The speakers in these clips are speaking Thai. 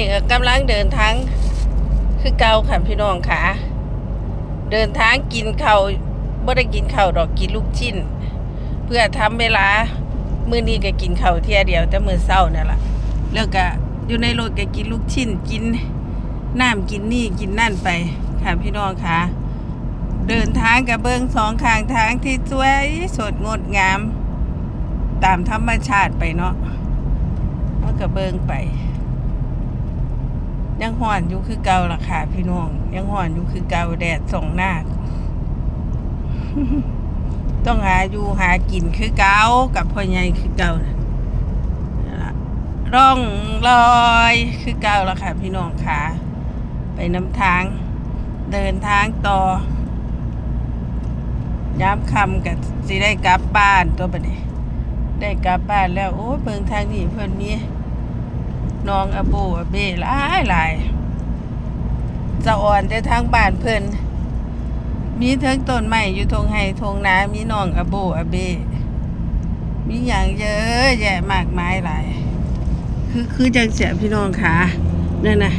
นี่ก็กำลังเดินทางคือเก่าค่ะพี่น้องค่ะ เดินทางกินข้าวบ่ได้กินข้าวดอกกินลูกชิ้น เพื่อทำเวลามื้อนี้ก็กินข้าวเที่ยเดียวแต่มื้อเช้านั่ล่ะแล้วก็อยู่ในรถก็กินลูกชิ้นกินน้ำกินนี่กินนั่นไปค่ะพี่น้องค่ะ เดินทางกับเบิ้งสองข้างทางที่สวยสดงดงาม ตามธรรมชาติไปเนาะมันก็เบิ้งไป ยังห่อนอยู่คือเก่าล่ะค่ะพี่น้อง ยังห่อนอยู่คือเก่าแดดส่องหน้าต้องหาอยู่หากินคือเก่ากับพ่อใหญ่คือเก่านะร่องรอยคือเก่าล่ะค่ะ พี่น้องค่ะไปน้ำทาง เดินทางต่อย้ำคำกับสิได้กลับบ้านตัวบัดนี้ได้กลับบ้านแล้ว โอ้เบิ่งทางนี้เพิ่นมี น้องอโบอเบหลายหลายจะอ่อนแต่ทางบ้านเพิ่นมีเทิงต้นไม้อยู่ทงไห้ทงนามีน้องอโบอเบ มีอย่างเยอะแยะมากมายหลาย คือคือจังเสียพี่น้องค่ะนั่นนะ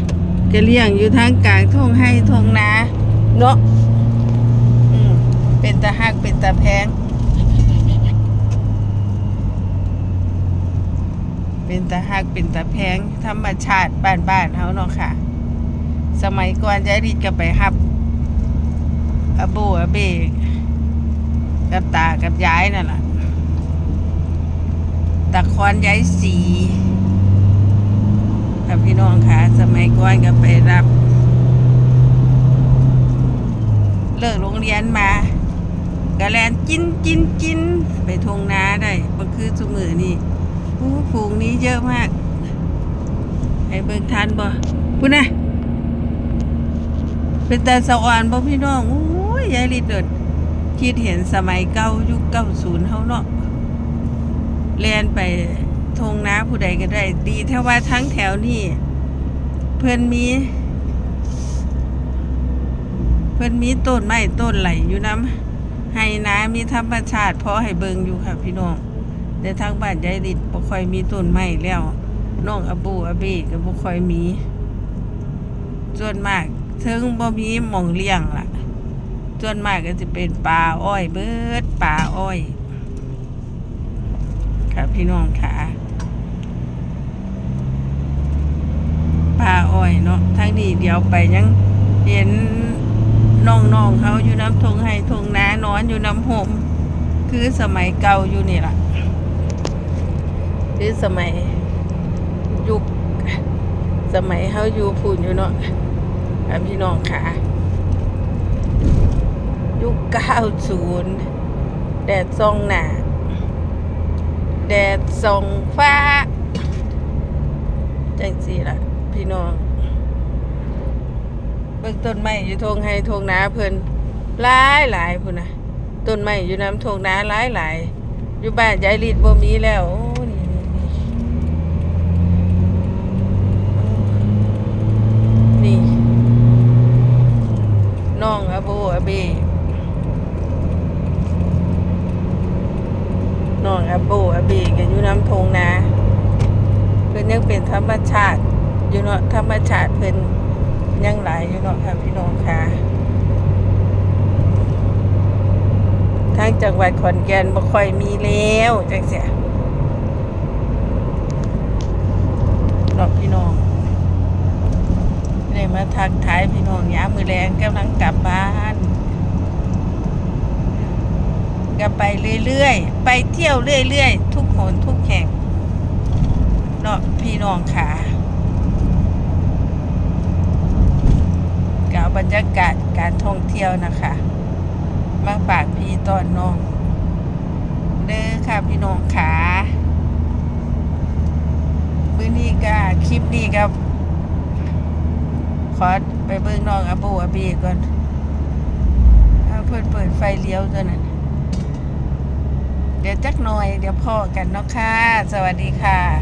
ก็เลี้ยงอยู่ทางกลางทงไห้ทงนาเนาะอืมเป็นตาหักเป็นตาแพง เป็นตาหักเป็นตาแพงธรรมชาติบ้านบ้านเฮาเนาะค่ะ สมัยก่อนยายริดก็ไปหับอาโบอาเบกกับตากับยายนั่นแหละตะคอนยายสีค่ะพี่น้องค่ะสมัยก่อนก็ไปรับ เลิกโรงเรียนมากะแลนกินกินกินไปทงนาได้บ่คือสุมือนี่ ฝูงนี้เยอะมากไอ้เบิ่งทันบ่พุ่นะเป็นแต่สะอ่อนบ่พี่น้องโอ้ยยายลิดเดิดคิดเห็นสมัยเก่ายุค90เฮาเนาะแลนไปทงน้าผู้ใดก็ได้ ดีแท้ว่าทั้งแถวนี้เพิ่นมี เพิ่นมีต้นไม้ต้นไหลอยู่น้ำให้น้ำมีธรรมชาติพอให้เบิงอยู่ค่ะพี่น้อง แต่ทางบ้านยายดิดบ่ค่อยมีต้นไม้แล้วน้องอบูอเบก็บ่ค่อยมีส่วนมากเทิงบ่มีหม่องเลี้ยงล่ะส่วนมากก็จะเป็นป่าอ้อยเบิดป่าอ้อย ค่ะพี่น้องค่ะป่าอ้อยเนาะทางนี้เดี๋ยวไปยังเห็นน้องๆเขาอยู่น้ำทงให้ทงนานอนอยู่น้ำหมคือสมัยเก่าอยู่นี่ล่ะ คือสมัยยุคสมัยเขาอยู่พูนอยู่เนาะพี่น้องค่ะ ยุคเก้าศูนย์แดดส่องหนาแดดส่องฟ้า จังสีล่ะ พี่น้องเบิ่งต้นไม้อยู่ทงให้ทงนาเพิ่นหลายหลายพุ่นน่ะต้นไม้อยู่น้ำทงนาหลายหลายอยู่บ้านยายลิดบ่มีแล้วโอ้นี่นี่นี่นี่น้ องอาโบอาเบน้องอาโบอาเบก็อยู่น้ำทงนาเพิ่อนยังเป็นธรรมชาติอยู่เนาะธรรมชาติเพิ่อนยังหลายอยู่เนาะค่ะพี่น้องค่ะทางจังหวัดขอนแก่นบ่ค่อยมีแล้วจังเสียเนาะพี่น้องเลยมาทักทายพี่น้องยามมือแรงกำลังกลับบ้าน ก็ไปเรื่อยๆ ไปเที่ยวเรื่อยๆ ทุกหนทุกแห่งเนาะพี่น้องค่ะกล่าวบรรยากาศการท่องเที่ยวนะคะ มาฝากพี่ตอนน้องเด้อค่ะพี่น้องขาพื้นที่ก็คลิปนี้ครับขอไปเบิ่งน้องอาบูอาบีก่อนเอาเพิ่อนเปิดไฟเลี้ยวตัวนั้น เดี๋ยวจักหน่อย เดี๋ยวพ่อกันเนาะค่ะ สวัสดีค่ะ